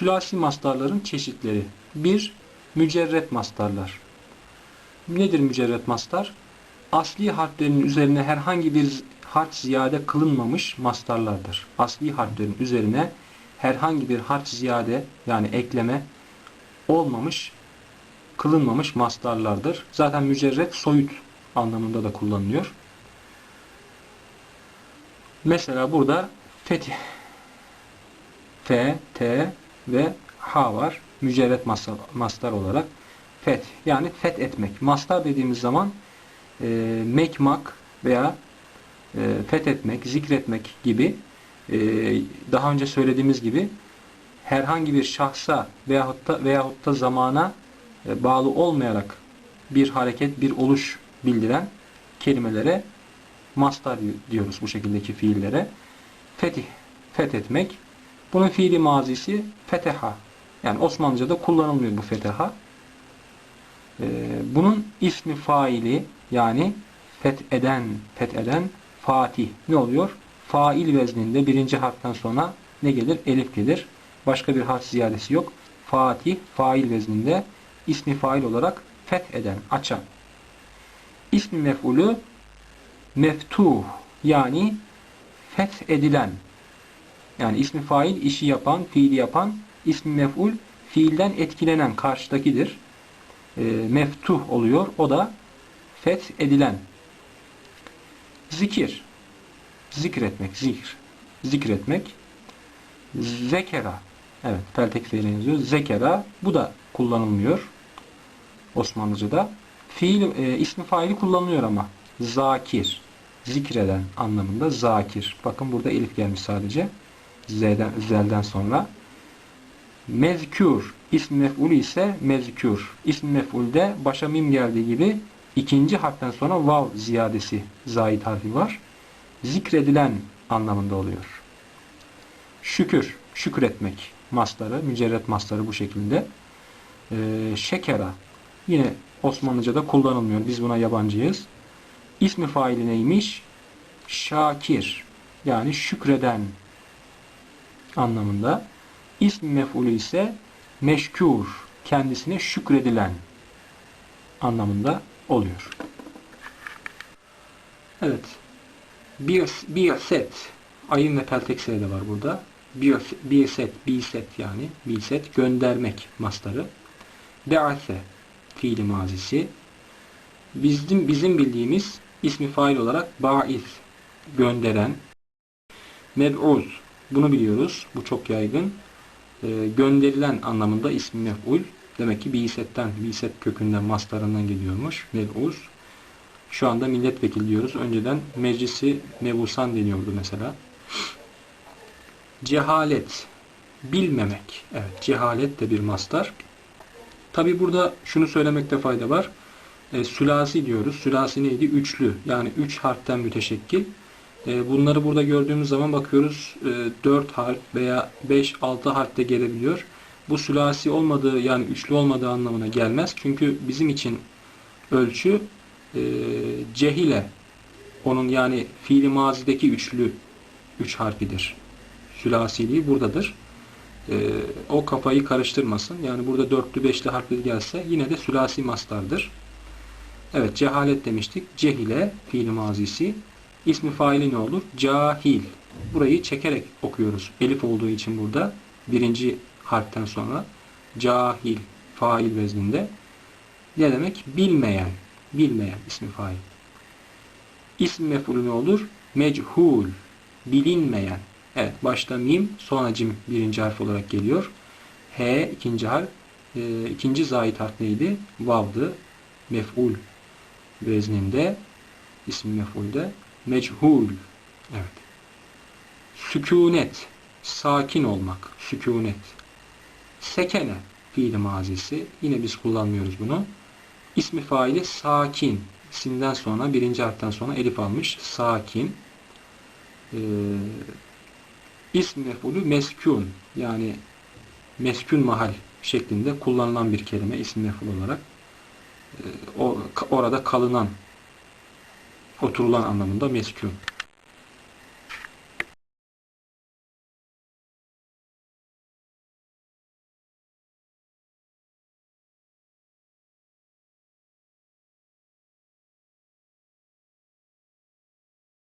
Sülasi mastarların çeşitleri. 1. Mücerret mastarlar. Nedir mücerret mastar? Asli harflerin üzerine herhangi bir harf ziyade kılınmamış mastarlardır. Asli harflerin üzerine herhangi bir harf ziyade yani ekleme olmamış, kılınmamış mastarlardır. Zaten mücerret soyut anlamında da kullanılıyor. Mesela burada fetih, F, T ve H var. Mücerret mastar, olarak feth yani feth etmek. Mastar dediğimiz zaman e, mekmak veya e, fethetmek, zikretmek gibi e, daha önce söylediğimiz gibi herhangi bir şahsa veyahut da, veyahut da zamana e, bağlı olmayarak bir hareket, bir oluş bildiren kelimelere mastar diyoruz bu şekildeki fiillere. Fetih, fethetmek. Bunun fiili mazisi feteha. Yani Osmanlıca'da kullanılmıyor bu feteha. Ee, bunun ismi faili yani fetheden, fetheden Fatih ne oluyor? Fail vezninde birinci harften sonra ne gelir? Elif gelir. Başka bir harf ziyadesi yok. Fatih, fail vezninde ismi fail olarak fetheden, açan. İsmi mef'ulü meftuh yani fethedilen. Yani ismi fail işi yapan, fiili yapan, ismi mef'ul fiilden etkilenen karşıdakidir. E, meftuh oluyor. O da fethedilen. Zikir. Zikretmek, zikr. Zikretmek. Zekera. Evet, peltek fiiline yazıyor. Zekera. Bu da kullanılmıyor. Osmanlıca'da. Fiil, e, ismi faili kullanılıyor ama. Zakir. Zikreden anlamında zakir. Bakın burada elif gelmiş sadece. Z'den, zelden sonra. Mezkür. İsm mef'ulü ise mezkür. İsm mef'ulde başa mim geldiği gibi ikinci harften sonra vav ziyadesi zayit harfi var. Zikredilen anlamında oluyor. Şükür. Şükretmek. Masları, mücerret masları bu şekilde. Ee, şekera. Yine Osmanlıca'da kullanılmıyor. Biz buna yabancıyız. İsmi faili neymiş? Şakir. Yani şükreden anlamında. İsmi mef'ulü ise meşkur. Kendisine şükredilen anlamında oluyor. Evet. Bir, bir. Ayın ve peltek de var burada. Bir, bir yani. Bir set göndermek mastarı. Be'ase fiili mazisi. Bizim, bizim bildiğimiz ismi fail olarak ba'is gönderen. Meb'uz bunu biliyoruz. Bu çok yaygın. Ee, gönderilen anlamında ismi mef'ul. Demek ki bisetten, biset kökünden, mastarından geliyormuş. Meb'uz. Şu anda milletvekili diyoruz. Önceden meclisi mebusan deniyordu mesela. Cehalet. Bilmemek. Evet, cehalet de bir mastar. Tabi burada şunu söylemekte fayda var. E, sülasi diyoruz. Sülasi neydi? Üçlü. Yani üç harften müteşekkil. E, bunları burada gördüğümüz zaman bakıyoruz e, 4 harf veya 5-6 harf de gelebiliyor. Bu sülasi olmadığı yani üçlü olmadığı anlamına gelmez. Çünkü bizim için ölçü e, cehile onun yani fiili mazideki üçlü üç harfidir. Sülasiliği buradadır. E, o kafayı karıştırmasın. Yani burada dörtlü beşli harfleri gelse yine de sülasi mastardır. Evet cehalet demiştik. Cehile fiili mazisi. İsmi faili ne olur? Cahil. Burayı çekerek okuyoruz. Elif olduğu için burada birinci harften sonra cahil fail vezninde. Ne demek? Bilmeyen. Bilmeyen ismi fail. İsmi mef'ulü ne olur? Mechul. Bilinmeyen. Evet başta mim sonra cim birinci harf olarak geliyor. H ikinci harf. E, ikinci zahit harf neydi? Vav'dı. Mef'ul vezninde ismi mef'ulde Mechul. Evet. Sükunet. Sakin olmak. Sükunet. Sekene fiili mazisi. Yine biz kullanmıyoruz bunu. İsmi faili sakin. İsimden sonra birinci harften sonra elif almış. Sakin. Ee, ismi mef'ulü meskun. Yani meskun mahal şeklinde kullanılan bir kelime ismi mef'ul olarak. Ee, orada kalınan oturulan anlamında meskun.